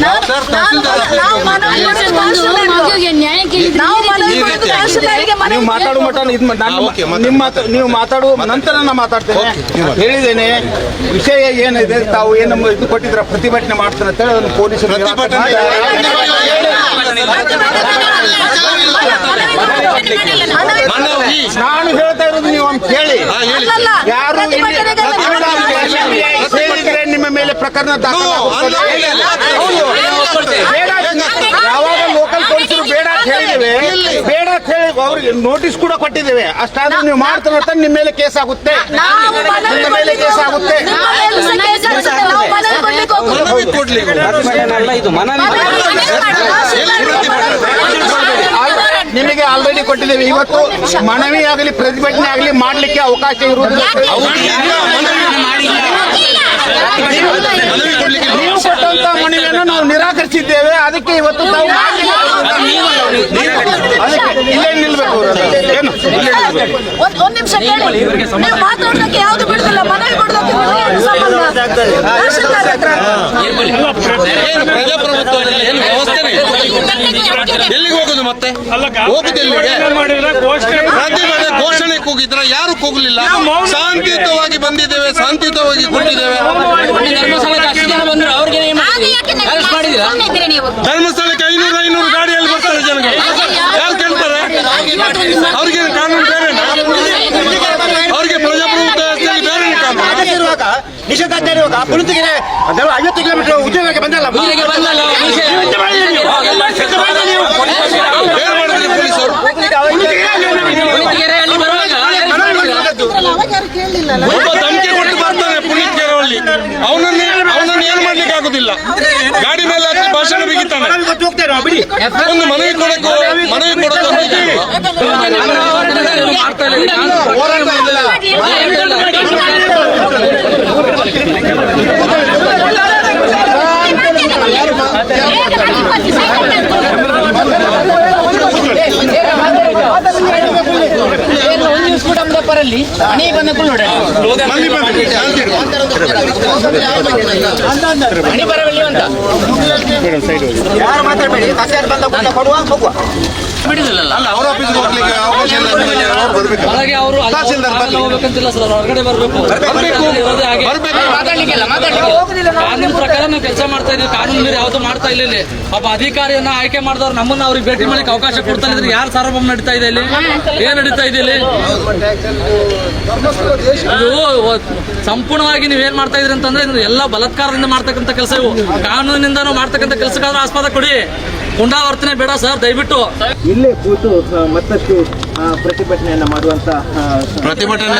ನಾವು- ಮಾತಾಡುವ ಮಟ್ಟ. ನಿಮ್ಮ ಮಾತು ನೀವು ಮಾತಾಡುವ ನಂತರ ನಾನು ಮಾತಾಡ್ತೇನೆ ಹೇಳಿದ್ದೇನೆ ವಿಷಯ ಏನಿದೆ ತಾವು ಏನು ಇದು ಕೊಟ್ಟಿದ್ರ ಪ್ರತಿಭಟನೆ ಮಾಡ್ತಾರೆ ಅಂತ ಹೇಳಿ ಅದನ್ನು ಪೊಲೀಸರು ಪ್ರತಿಭಟನೆ ಮನವಿ ನಾನು ಹೇಳ್ತಾ ಇರೋದು ನೀವು ಒಂದು ಕೇಳಿ ಹೇಳಿ ಯಾರು ಇಲ್ಲಿ ಪ್ರತಿಭಟನೆಗೆ ನಿಮ್ಮ ಮೇಲೆ ಪ್ರಕರಣ ಯಾವಾಗ ಲೋಕಲ್ ಪೊಲೀಸರು ಬೇಡ ಅಂತ ಹೇಳಿದ್ದೇವೆ ಬೇಡ ಅಂತ ಹೇಳಿ ಅವ್ರಿಗೆ ನೋಟಿಸ್ ಕೂಡ ಕೊಟ್ಟಿದ್ದೇವೆ ಅಷ್ಟಾದ್ರೂ ನೀವು ಮಾಡ್ತಾ ಅಂತ ನಿಮ್ಮ ಮೇಲೆ ಕೇಸ್ ಆಗುತ್ತೆ ನಿಮ್ಮ ಮೇಲೆ ಕೇಸ್ ಆಗುತ್ತೆ ನಿಮ್ಮ ಮೇಲೆ ಕೇಸ್ ಆಗುತ್ತೆ. ನಾವು ಮನವಿ ಕೊಡ್ಲಿಕ್ಕೆ ಹೋಗ್ತೀವಿ. ಮನವಿ ಕೊಡ್ಲಿಕ್ಕೆ ಮನವಿ ನಿಮಗೆ ಆಲ್ರೆಡಿ ಕೊಟ್ಟಿದ್ದೇವೆ. ಇವತ್ತು ಮನವಿ ಆಗಲಿ ಪ್ರತಿಭಟನೆ ಆಗಲಿ ಮಾಡಲಿಕ್ಕೆ ಅವಕಾಶ ಇರುವುದಿಲ್ಲ. ನೀವು ಕೊಟ್ಟಂತ ಮನವಿಯನ್ನು ನಾವು ನಿರಾಕರಿಸಿದ್ದೇವೆ. ಅದಕ್ಕೆ ಇವತ್ತು ನಾವು ಇಲ್ಲೇ ನಿಲ್ಬೇಕು ಏನು? ಒಂದ್ ನಿಮಿಷ ಮಾತಾಡೋದಕ್ಕೆ ಯಾವ್ದು ಬಿಡುದಿಲ್ಲ. ಮನವಿ ಕೊಡೋದಕ್ಕೆ ನಿಮಗೆ ಏನು ಪ್ರಜಾಪ್ರಭುತ್ವದಲ್ಲಿ ಏನು ವ್ಯವಸ್ಥೆನೇ ಎಲ್ಲಿಗೆ ಹೋಗುದು ಮತ್ತೆ? ಹೋಗುದು ಎಲ್ಲಿಗೆ? ಪ್ರತಿಭಟನೆ ಘೋಷಣೆ ಕೂಗಿದ್ರ ಯಾರು ಕೂಗಲಿಲ್ಲ. ಶಾಂತಿಯುತವಾಗಿ ಬಂದಿದ್ದೇವೆ ಶಾಂತಿಯುತವಾಗಿ ಕೊಟ್ಟಿದ್ದೇವೆ ಧರ್ಮಸ್ಥಳಕ್ಕೆ ಐನೂರು ಐನೂರು ಗಾಡಿಯಲ್ಲಿ ಬರ್ತಾರೆ ಜನಗಳು. ಯಾರು ಕೇಳ್ತಾರೆ? ಅವ್ರಿಗೆ ಕಾನೂನು ಬೇರೆ ಅವ್ರಿಗೆ ಪ್ರಜಾಪ್ರಭುತ್ವ ವ್ಯವಸ್ಥೆಗೆ ಬೇರೆ ಕಾನೂನು ನಿಷೇಧಾಜ್ಞೆ ಐವತ್ತು ಕಿಲೋಮೀಟರ್ ಉದ್ಯೋಗಕ್ಕೆ ಬಂದಲ್ಲ ಧಮಕಿ ಕೊಟ್ಟು ಬರ್ತಾನೆ ಪುನೀತ್ಕೆರೆಯಲ್ಲಿ ಅವನನ್ನೇ ಅವನನ್ನು ಏನು ಮಾಡ್ಲಿಕ್ಕೆ ಆಗುದಿಲ್ಲ ಗಾಡಿ ಮೇಲೆ ಹಾಕಿ ಭಾಷಣ ಬಿಗಿತಾನೆ. ಒಂದು ಮನವಿ ಕೊಡಕ್ಕೆ ಮನವಿ ಮಾಡ್ತಾ ಇಲ್ಲ ಇಲ್ಲ ಪರಲ್ಲಿ ಮನೆ ಬಂದ ಬರವಲ್ಲಿ ಅಂತ ಯಾರು ಮಾತಾಡಬೇಡಿ. ಕೊಡುವ ಹೋಗುವ. ಬಿಡುದಿಲ್ಲಲ್ಲ? ಅಲ್ಲ ಅವ್ರ ಆಫೀಸ್ಗೆ ಹೋಗ್ಲಿಕ್ಕೆ ಅವಕಾಶ ಇಲ್ಲ ಅಂದ್ಮೇಲೆ ಅವ್ರು ಬರ್ಬೇಕು? ಒಳಗೆ ಅವರು ತಹಸೀಲ್ದಾರ್ ಬರ್ಲಿ. ಹೋಗ್ಬೇಕಂತಿಲ್ಲ ಸರ್ ಅವ್ರು ಹೊರಗಡೆ ಬರಬೇಕು. ಬರ್ಬೇಕು ಬರ್ಬೇಕು. ಮಾತಾಡ್ಲಿಕ್ಕಿಲ್ಲ ಮಾತಾಡ್ಲಿಕ್ಕಿಲ್ಲ ಕಾನೂನು ಪ್ರಕಾರ ನಾವು ಕೆಲಸ ಮಾಡ್ತಾ ಇದೀವಿ ಕಾನೂನು ಮೀರಿ ಯಾವ್ದು ಮಾಡ್ತಾ ಇಲ್ಲ ಇಲ್ಲಿ. ಒಬ್ಬ ಅಧಿಕಾರಿಯನ್ನ ಆಯ್ಕೆ ಮಾಡಿದವ್ರು ನಮ್ಮನ್ನ ಅವ್ರಿಗೆ ಭೇಟಿ ಮಾಡ್ಲಿಕ್ಕೆ ಅವಕಾಶ ಕೊಡ್ತಾ ಇದ್ರೆ ಯಾರು ಸಾರ್ವಭೌಮ ನಡೀತಾ ಇದೆ ಇಲ್ಲಿ? ಏನ್ ನಡೀತಾ ಇದೆ ಇಲ್ಲಿ? ಇದು ಸಂಪೂರ್ಣವಾಗಿ ನೀವ್ ಏನ್ ಮಾಡ್ತಾ ಇದ್ರಿ ಅಂತಂದ್ರೆ ಇದು ಎಲ್ಲ ಬಲಾತ್ಕಾರದಿಂದ ಮಾಡ್ತಕ್ಕಂಥ ಕೆಲಸ ಇವು. ಕಾನೂನಿಂದ ನಾವು ಮಾಡ್ತಕ್ಕಂಥ ಕೆಲಸಕ್ಕಾದ್ರೂ ಆಸ್ಪದ ಕೊಡಿ. ಪುನರಾವರ್ತನೆ ಬೇಡ ಸರ್ ದಯವಿಟ್ಟು. ಇಲ್ಲೇ ಕೂತು ಮತ್ತಷ್ಟು ಆ, ಪ್ರತಿಭಟನೆಯನ್ನ ಮಾಡುವಂತ ಪ್ರತಿಭಟನೆ